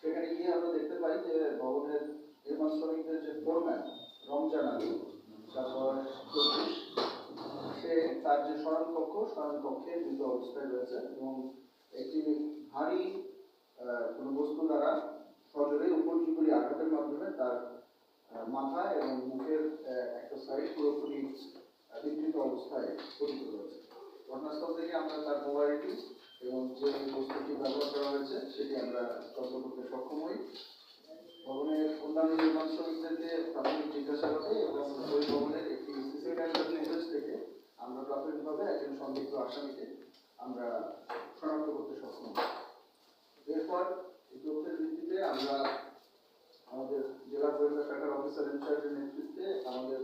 সেখানে গিয়ে আমরা দেখতে পাই যে ভবনের নির্মাণ শ্রমিকদের যে ফোরম্যান, রমজান আলী তার বয়স চব্বিশ, সে তার যে শয়ন কক্ষ শয়ন কক্ষে মৃত অবস্থায় রয়েছে এবং একটি ভারী কোনো বস্তু দ্বারা সজোরে উপর্যুপরি আঘাতের মাধ্যমে তার মাথা এবং মুখের একটা সাইড পুরোপুরি বিকৃত অবস্থায় পতিত রয়েছে ঘটনাস্থল থেকে আমরা তার মোবাইলটি এবং যে বস্তুটি ব্যবহার করা হয়েছে সেটি আমরা তদন্ত করতে সক্ষম হই ভবনের অন্যান্য নির্মাণ শ্রমিকদেরকে প্রাথমিক জিজ্ঞাসাবাদে এবং ওই ভবনের একটি ক্যামেরা ফুটেজ থেকে আমরা প্রাথমিকভাবে একজন সন্দিগ্ধ আসামিকে আমরা শনাক্ত করতে সক্ষম হই। এরপর এই তথ্যের ভিত্তিতে আমরা আমাদের জেলা গোয়েন্দা শাখার অফিসার ইনচার্জের নেতৃত্বে আমাদের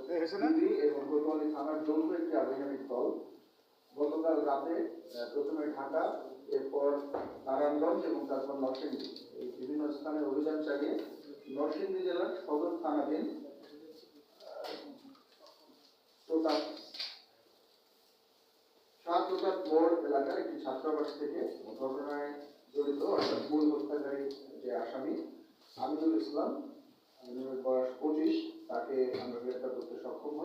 এবং কোতোয়ালি থানার যৌথ একটি আধিকারিক দল গতকাল রাতে প্রথমে ঢাকা, এরপর নারায়ণগঞ্জ এবং তারপর নরসিংদী। এই বিভিন্ন স্থানে অভিযান চালিয়ে নরসিংদী জেলার সদর থানাধীন থেকে ঘটনায় জড়িত যে আসামি বয়স তাকে করতে সক্ষম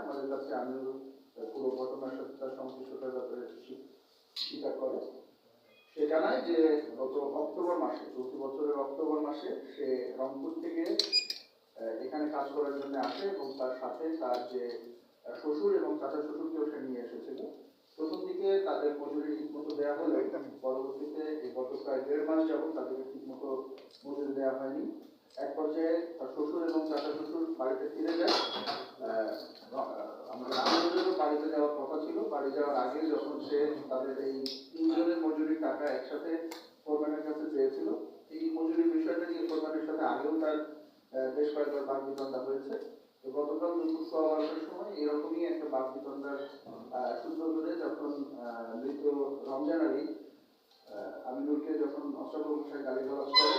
আমাদের কাছে আমিনুল পুরো ঘটনার সাথে তার সংশ্লিষ্টতার ব্যাপারে স্বীকার করে সে জানায় যে গত অক্টোবর মাসে চলতি বছরের অক্টোবর মাসে সে রংপুর থেকে এখানে কাজ করার জন্য আসে এবং তার সাথে তার যে শ্বশুর এবং চাচা শ্বশুরকেও সে নিয়ে এসেছিল। প্রথম দিকে তাদের মজুরি ঠিকমতো দেওয়া হলে পরবর্তীতে গত প্রায় দেড় মাস যাবত তাদেরকে ঠিকমতো মজুরি দেওয়া হয়নি। এক পর্যায়ে তার শ্বশুর এবং চাচা শ্বশুর বাড়িতে ফিরে যায়। আহ, আমাদের আনন্দেরও বাড়িতে যাওয়ার কথা ছিল। বাড়ি যাওয়ার আগে যখন সে তাদের এই তিনজনের মজুরির টাকা একসাথে ফোরম্যানের কাছে চেয়েছিল এই মজুরির বিষয়টা নিয়ে ফোরম্যানের সাথে আগেও তার বেশ কয়েকবার বাদ বিতণ্ডা হয়েছে গতকাল দুপুর সোয়া বারোটার সময় এরকমই একটা বাদ বিতণ্ডার আহ, সূত্র ধরে যখন মৃত রমজান আলী আমিনুলকে যখন ভাষায় গালি গালাজ করে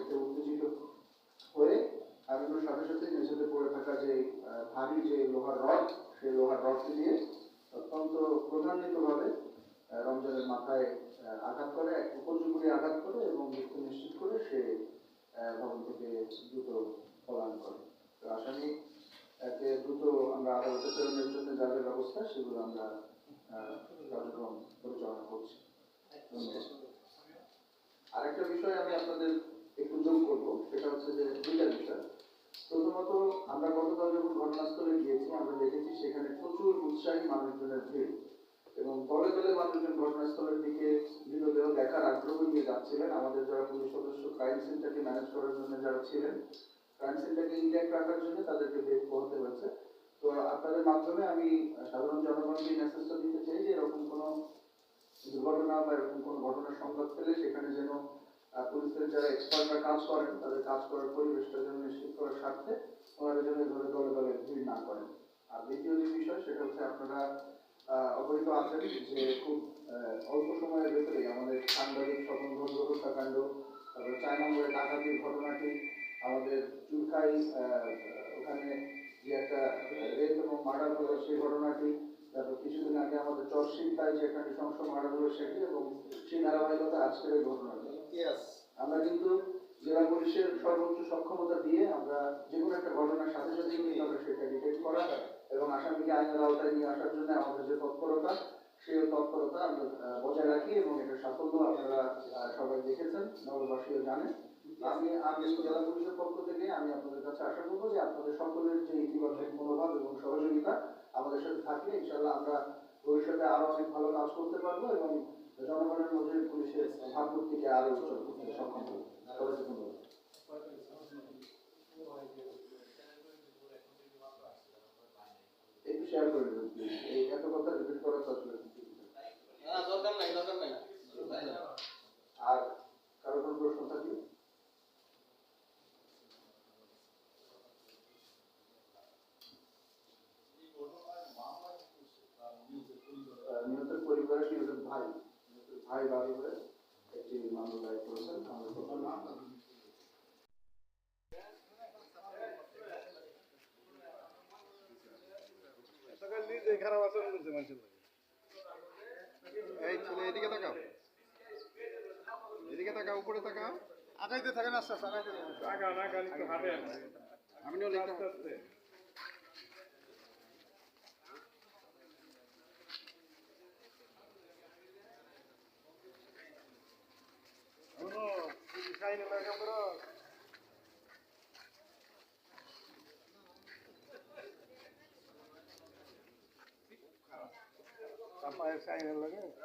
এতে উত্তেজিত হয়ে আমিনুর সাথে সাথে মেঝেতে পড়ে থাকা যে ভারী যে লোহার রড, সেই লোহার রডটি দিয়ে অত্যন্ত প্রধান্বিতভাবে রমজানের মাথায় আঘাত করে উপযোগী আঘাত করে এবং মৃত্যু নিশ্চিত করে সে ভবন থেকে দ্রুত পলায়ন করে। তো আসামি একে দ্রুত আমরা আদালতে প্রেরণের জন্য যা যা ব্যবস্থা, সেগুলো আমরা কার্যক্রম পরিচালনা করছি। আরেকটা বিষয় আমি আপনাদের একটু যোগ করব, সেটা হচ্ছে যে দুইটা বিষয়। প্রথমত আমরা গতকাল যখন ঘটনাস্থলে গিয়েছি, আমরা দেখেছি সেখানে প্রচুর উৎসাহী মানুষজনের ভিড় এবং দলে দলে মানুষজন ঘটনাস্থলের দিকে মৃতদেহ দেখার আগ্রহ নিয়ে যাচ্ছিলেন। আমাদের যারা পুলিশ সদস্য ক্রাইম সিনটাকে ম্যানেজ করার জন্য যারা ছিলেন ক্রাইম সিনটাকে ইন্ডিয়াক রাখার জন্য তাদেরকে বের করতে হয়েছে। তো আপনাদের মাধ্যমে আমি সাধারণ জনগণকে মেসেজটা দিতে চাই যে এরকম কোনো দুর্ঘটনা বা এরকম কোনো ঘটনার সংবাদ পেলে সেখানে যেন পুলিশের যারা এক্সপার্টরা কাজ করেন, তাদের কাজ করার পরিবেশটা যেন নিশ্চিত করার স্বার্থে ওনারা যেন এভাবে দলে দলে ভিড় না করেন। আর দ্বিতীয় যে বিষয়, সেটা হচ্ছে আপনারা অবহিত আছেন যে খুব অল্প সময়ের ভেতরেই আমাদের সাংবাদিক স্বপন ঘোষ হত্যাকাণ্ড, তারপরে চার নম্বরে ডাকাতির ঘটনাটি, আমাদের চুলকাই ওখানে যে একটা রেপ এবং মার্ডার হলো সেই ঘটনাটি, তারপর কিছুদিন আগে আমাদের চরশিল্পায় যে একটা নৃশংস মার্ডার হলো সেটি এবং সেই ধারাবাহিকতা আজকের এই ঘটনাটি। আমরা কিন্তু জেলা পুলিশের সর্বোচ্চ সক্ষমতা দিয়ে আমরা যে কোনো একটা ঘটনার সাথে সাথে কিন্তু আমরা সেটা ডিটেক্ট করা এবং আসামিকে আইনের আওতায় নিয়ে আসার জন্য আমাদের যে তৎপরতা সেই তৎপরতা আমরা বজায় রাখি এবং এটার সাফল্য আপনারা সবাই দেখেছেন নগরবাসীও জানেন। আমি আমি জেলা পুলিশের পক্ষ থেকে আমি আপনাদের কাছে আশা করব যে আপনাদের সকলের যে ইতিবাচক মনোভাব এবং সহযোগিতা আমাদের সাথে থাকলে ইনশাল্লাহ আমরা ভবিষ্যতে আরও অনেক ভালো কাজ করতে পারব এবং জনগণের মধ্যে পুলিশের ভাবমূর্তিকে আরও উজ্জ্বল করতে সক্ষম হব। সবাইকে ধন্যবাদ একটু করে। এই এত কথা রিপিট করার আসলে ভাই একটি মামলা দায়ের করেছেন আমরা প্রথমে খারাপ আচরণ করছে মানুষের এই ছেলে এদিকে তাকাও। এদিকে তাকাও উপরে তাকাও আগাইতে থাকেন আস্তে আস্তে আগাইতে থাকেন। আগা না গালি তো আপনিও লিখতে ऐसा लगे।